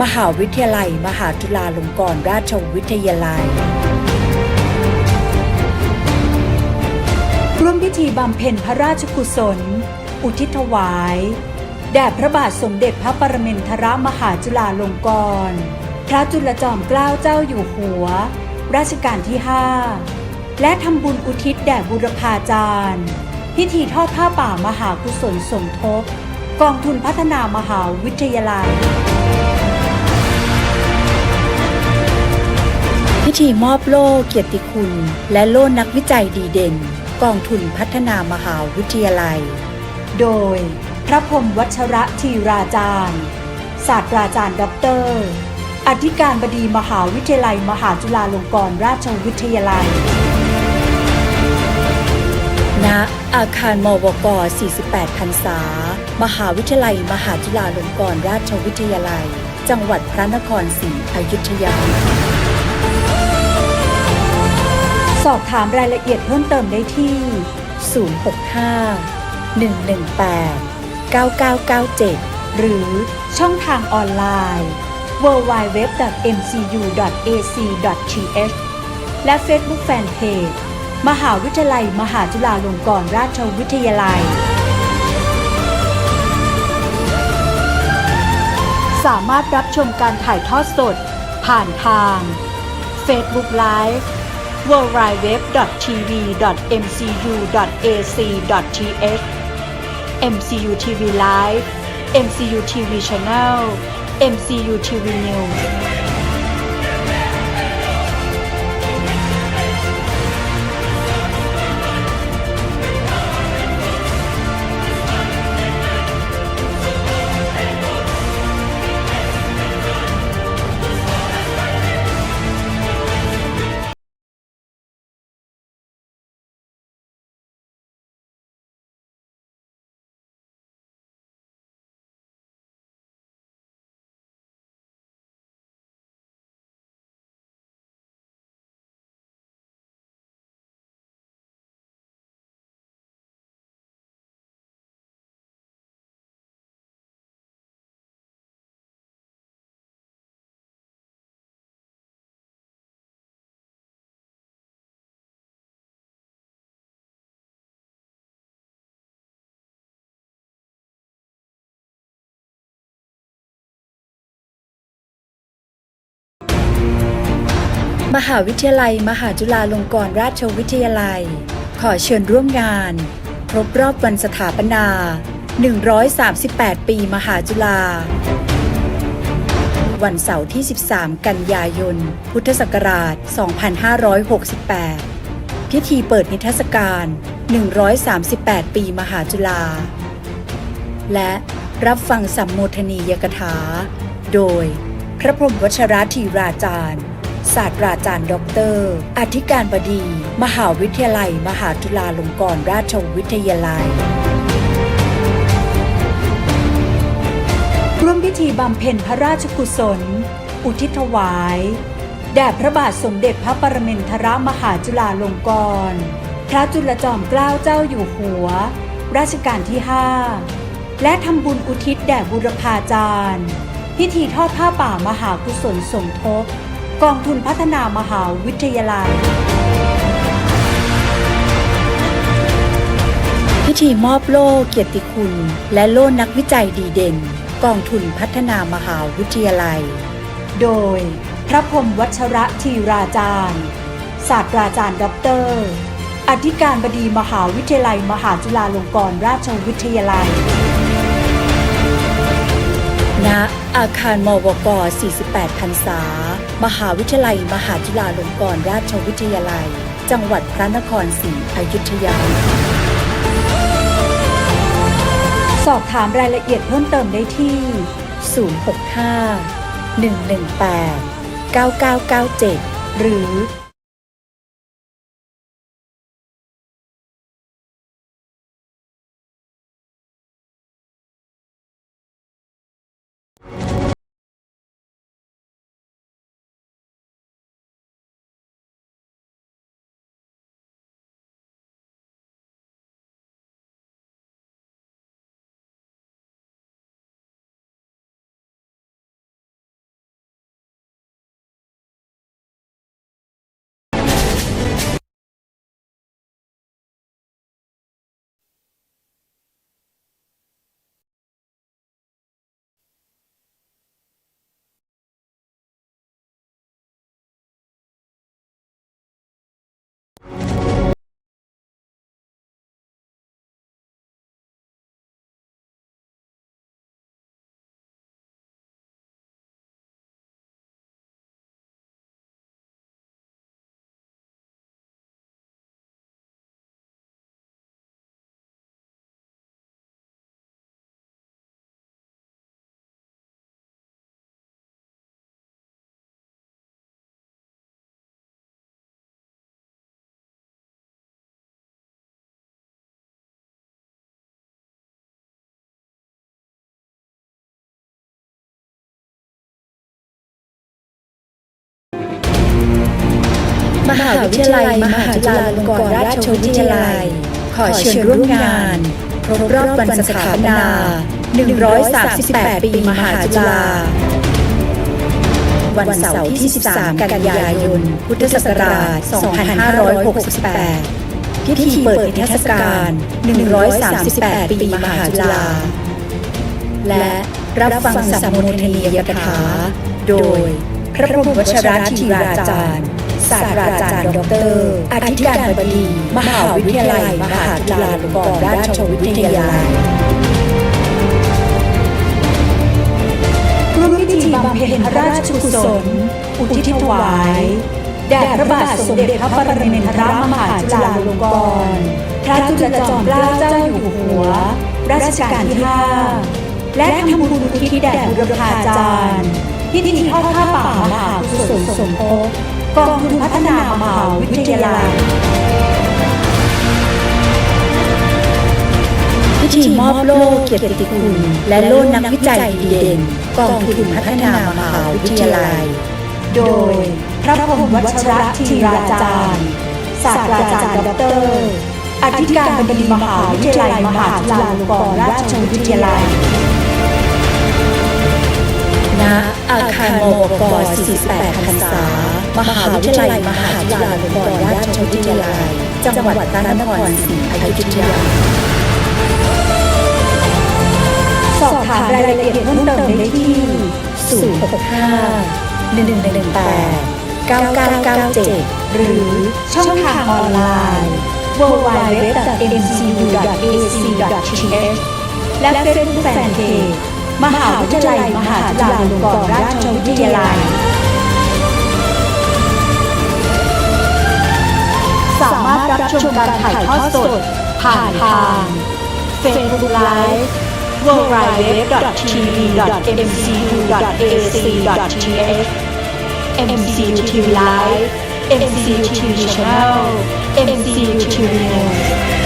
มหาวิทยาลัย มหาจุฬาลงกรณราชวิทยาลัย ร่วมพิธีบำเพ็ญพระราชกุศล อุทิศถวาย แด่พระบาทสมเด็จพระปรมินทรมหาจุฬาลงกรณพระจุลจอมเกล้าเจ้าอยู่หัวรัชกาลที่ 5 และทำบุญอุทิศแด่บุรพาจารย์ พิธีทอดผ้าป่ามหากุศลสมทบ กองทุนพัฒนามหาวิทยาลัย ธีมอบโล่เกียรติคุณ และโล่นักวิจัยดีเด่น กองทุนพัฒนามหาวิทยาลัย โดย พระพรมวัชระธีราจารย์ ศาสตราจารย์ด็อกเตอร์ อธิการบดีมหาวิทยาลัย มหาจุฬาลงกรณราชวิทยาลัย ณ อาคารมวก 48พรรษา มหาวิทยาลัย มหาจุฬาลงกรณราชวิทยาลัย จังหวัดพระนครศรีอยุธยา สอบถามรายละเอียดเพิ่มเติมได้ที่ 065 118 9997 หรือช่องทางออนไลน์ www.mcu.ac.th และ Facebook Fanpage มหาวิทยาลัย มหาจุฬาลงกรณราชวิทยาลัย สามารถรับชมการถ่ายทอดสด ผ่านทาง Facebook Live www.tv.mcu.ac.th MCU TV Live MCU TV Channel MCU TV News มหาวิทยาลัย มหาจุฬาลงกรณราชวิทยาลัย ขอเชิญร่วมงาน ครบรอบวันสถาปนา 138 ปีมหาจุฬาวันเสาร์ที่ 13 กันยายน พุทธศักราช 2568 พิธีเปิดนิทรรศการ 138 ปีมหาจุฬา และรับฟังสัมโมทนียกถา โดย พระพรหมวัชรธีราจารย์ ศาสตราจารย์ด็อกเตอร์ อธิการบดี มหาวิทยาลัย มหาจุฬาลงกรณราชวิทยาลัย ร่วมพิธีบำเพ็ญพระราชกุศล อุทิศถวาย แด่พระบาทสมเด็จพระปรมินทรมหาจุฬาลงกรณพระจุลจอมเกล้าเจ้าอยู่หัว รัชกาลที่ 5 และทำบุญอุทิศแด่บุรพาจารย์ พิธีทอดผ้าป่ามหากุศลสมทบ กองทุนพัฒนามหาวิทยาลัย พิธีมอบโล่เกียรติคุณ และโล่นักวิจัยดีเด่น กองทุนพัฒนามหาวิทยาลัย โดย พระพรหมวัชระธีราจารย์ ศาสตราจารย์ด็อกเตอร์ อธิการบดีมหาวิทยาลัย มหาจุฬาลงกรณราชวิทยาลัย ณอาคารมวก 48 พรรษา มหาวิทยาลัย มหาจุฬาลงกรณราชวิทยาลัย จังหวัดพระนครศรีอยุธยา สอบถามรายละเอียดเพิ่มเติมได้ที่ 065 118 9997 หรือ มหาวิทยาลัย มหาจุฬาลงกรณราชวิทยาลัย ขอเชิญร่วมงานครบรอบวันสถาปนา 138 ปี มหาจุฬาวันเสาร์ที่ 13 กันยายน พุทธศักราช 2568 พิธีเปิดนิทรรศการ 138 ปี มหาจุฬาและรับฟังสัมโมทนียกถา โดย พระพรหมวชรธีราจารย์ ศาสตราจารย์ดอกเตอรอธิการบดี มหาวิทยาลัย มหาจุฬาลงกรณราชวิทยาลัยร่วมพิธีบำเพ็ญพระราชกุศล อุทิศถวาย แด่พระบาทสมเด็จพระปรมินทรมหาจุฬาลงกรณ์พระจุลจอมเกล้าเจ้าอยู่หัว รัชกาลที่ห้าและทำบุญอุทิศแด่บุรพาจารย์พิธีทอดผ้าป่ามหากุศลสมภพ กองทุนพัฒนามหาวิทยาลัยพิธีมอบโล่เกียรติคุณ และโล่นักวิจัยดีเด่นกองทุนพัฒนามหาวิทยาลัย โดย พระพรหมวัชระธีราจารย์ศาสตราจารย์ดอกเตอรอธิการบดีมหาวิทยาลัยมหาจุฬาลงกรณราชวิทยาลัยณอาคารมวก48พรรษา มหาวิทยาลัยมหาจุฬาลงกรณราชวิทยาลัยจังหวัดพระนครศรีอยุธยา สอบถามรายละเอียดเพิ่มเติมได้ที่ 065 118 9997 หรือช่องทางออนไลน์ www.mcu.ac.th และ Facebook Fanpage มหาวิทยาลัยมหาจุฬาลงกรณราชวิทยาลัย รับชมการถ่ายทอดสด ผ่านทาง Facebook Live www.tv.mcu.ac.th MCU TV Live MCU TV Channel MCU TV News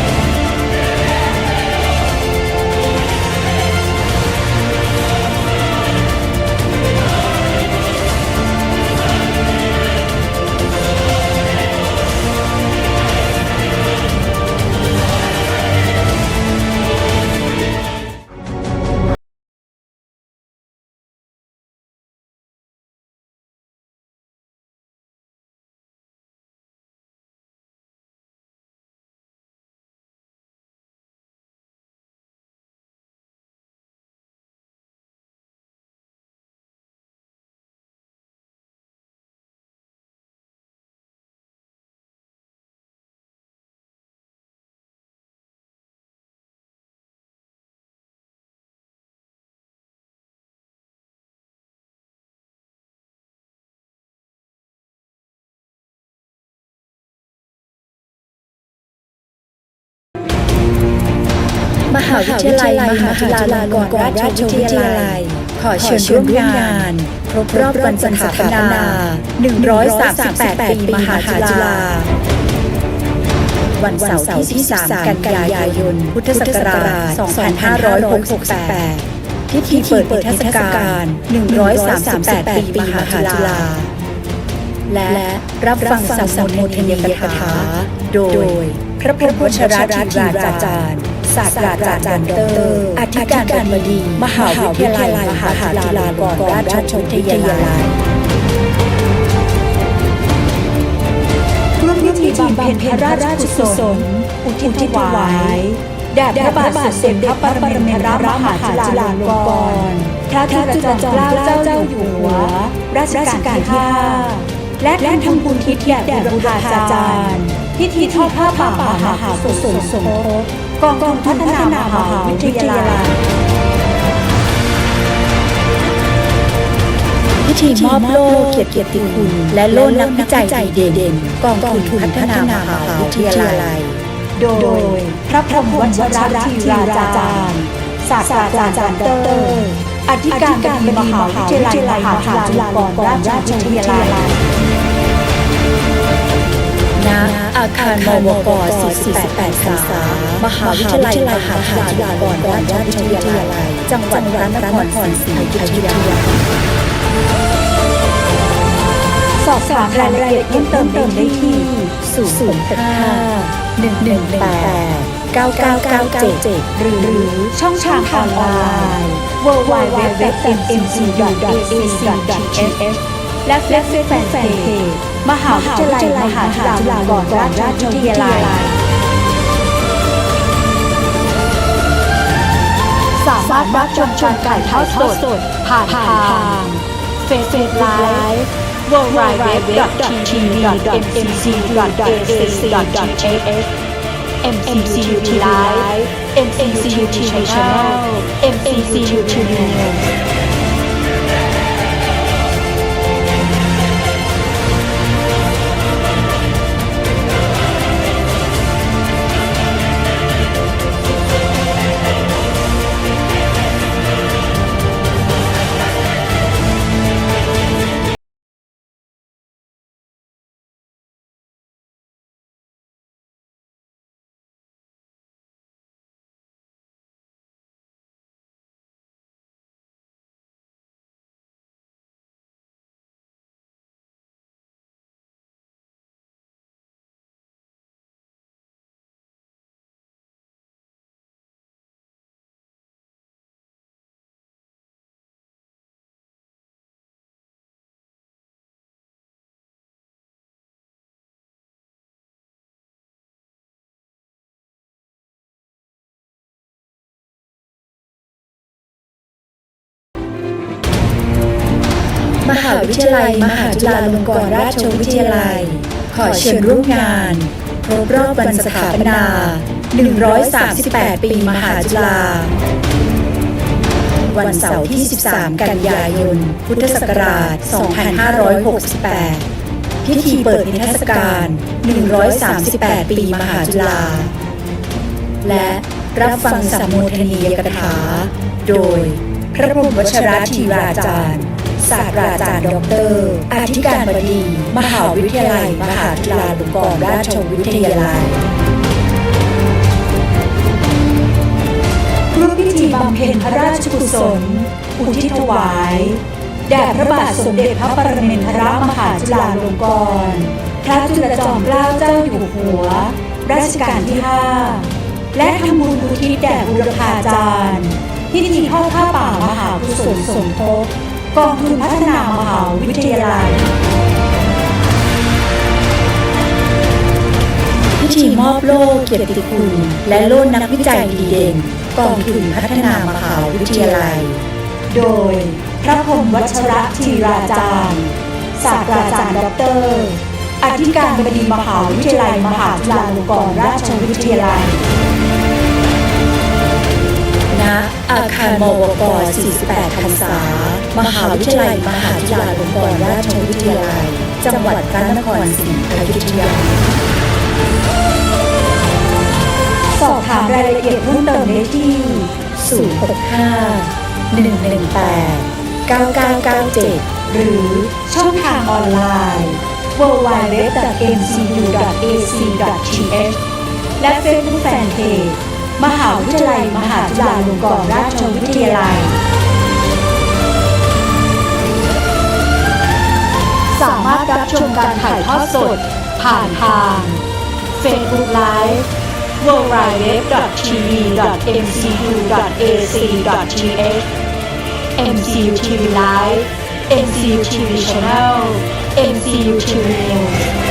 าวิทยาลัยมหาจุฬาลงกรณราชวิทยาลัย ขอเชิญร่วมงานครบรอบวันสถาปนา 138 ปีมหาจุฬาวันเสาร์ที่ 13 กันยายน พุทธศักราช 2568 พิธีเปิดนิทรรศการ 138 ปีมหาจุฬาและรับฟังสัมโมทนียกถา โดย พระพรหมวัชรธีราจารย์ ศาสตราจารย์ดอกเตอรอธิการบดีมหาวิทยาลัยมหาจุฬาลงกรณราชวิทยาลัยร่วมพิธีบำเพ็ญพระราชกุศลอุทิศถวายแด่พระบาทสมเด็จพระปรมินทรมหาจุฬาลงกรณ์พระจุลจอมเกล้าเจ้าอยู่หัวรัชกาลที่ห้าและท่านทำบุญทิศแด่บุรพาจารย์ พิธีทอดผ้าป่ามหากุศลสมภพกองทุนพัฒนามหาวิทยาลัยพิธีมอบโล่เกียรติคุณ และโล่นักวิจัยดีเด่นกองทุนพัฒนามหาวิทยาลัย โดย พระพรหมวัชรธีราจารย์ศาสตราจารย์ดอกเตอรอธิการบดีมหาวิทยาลัยมหาจุฬาลงกรณราชวิทยาลัย อาคารมวก48พรรษามหาวิทยาลัยมหาจุฬาลงกรณราชวิทยาลัย จังหวัดพระนครศรีอยุธยาสอบถามรายละเอียดเพิ่มเติมได้ที่065 118 9997 หรือช่องทางออนไลน์ www.mcu.ac.th และเฟซแฟนเพจมหาวิทยาลัยมหาจุฬาลงกรณราชวิทยาลัยสามารถรับชมชมการถ่ายทอดสด ผ่านทาง Facebook Live www.tv.mcc.ac.th MCCUT Live MCCUT Channel MCCUT News หาวิทยาลัย มหาจุฬาลงกรณราชวิทยาลัย ขอเชิญร่วมงานครบรอบวันสถาปนา 138 ปีมหาจุฬาวันเสาร์ที่ 13 กันยายน พุทธศักราช 2568 พิธีเปิดนิทรรศการ 138 ปีมหาจุฬา และรับฟังสัมโมทนียกถา โดยพระบรมวชรธีราจารย์ ศาสตราจารย์ดอกเตอรอธิการบดี มหาวิทยาลัย มหาจุฬาลงกรณราชวิทยาลัยร่วมพิธีบำเพ็ญพระราชกุศล อุทิศถวาย แด่พระบาทสมเด็จพระปรมินทรมหาจุฬาลงกรณพระจุลจอมเกล้าเจ้าอยู่หัว รัชกาลที่ 5 และทำบุญอุทิศแด่บุรพาจารย์พิธีทอดผ้าป่ามหากุศลสมทบ กองทุนพัฒนามหาวิทยาลัย พิธีมอบโล่เกียรติคุณ และโล่นักวิจัยดีเด่น กองทุนพัฒนามหาวิทยาลัย โดย พระพรหมวัชระธีราจารย์ศาสตราจารย์ดอกเตอรอธิการบดีมหาวิทยาลัย มหาจุฬาลงกรณราชวิทยาลัย อาคารมวก 48พรรษา มหาวิทยาลัย มหาจุฬาลงกรณราชวิทยาลัย จังหวัดพระนครศรีอยุธยา สอบถามรายละเอียดเพิ่มเติมได้ที่ 065 118 9997 หรือช่องทางออนไลน์ www.mcu.ac.th และ Facebook Fanpage มหาวิทยาลัย มหาจุฬาลงกรณราชวิทยาลัย สามารถรับชมการถ่ายทอดสด ผ่านทาง Facebook Live www.tv.mcu.ac.th MCU TV Live MCU TV Channel MCU TV News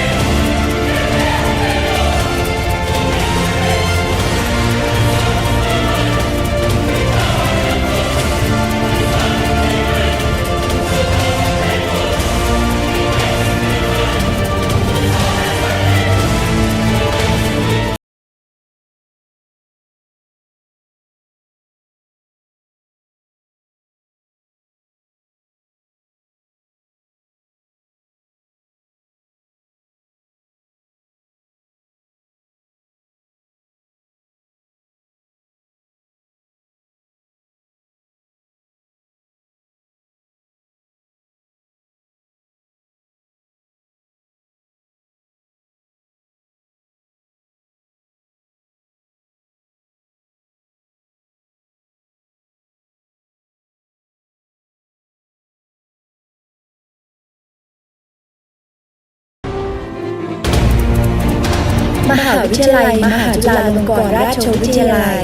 หาวิทยาลัย มหาจุฬาลงกรณราชวิทยาลัย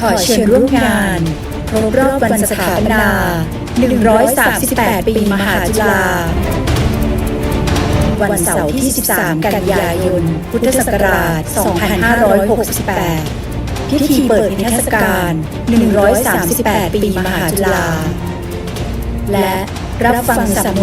ขอเชิญร่วมงานครบรอบวันสถาปนา 138 ปีมหาจุฬาวันเสาร์ที่ 13 กันยายน พุทธศักราช 2568 พิธีเปิดนิทรรศการ 138 ปีมหาจุฬาและรับฟังสัมม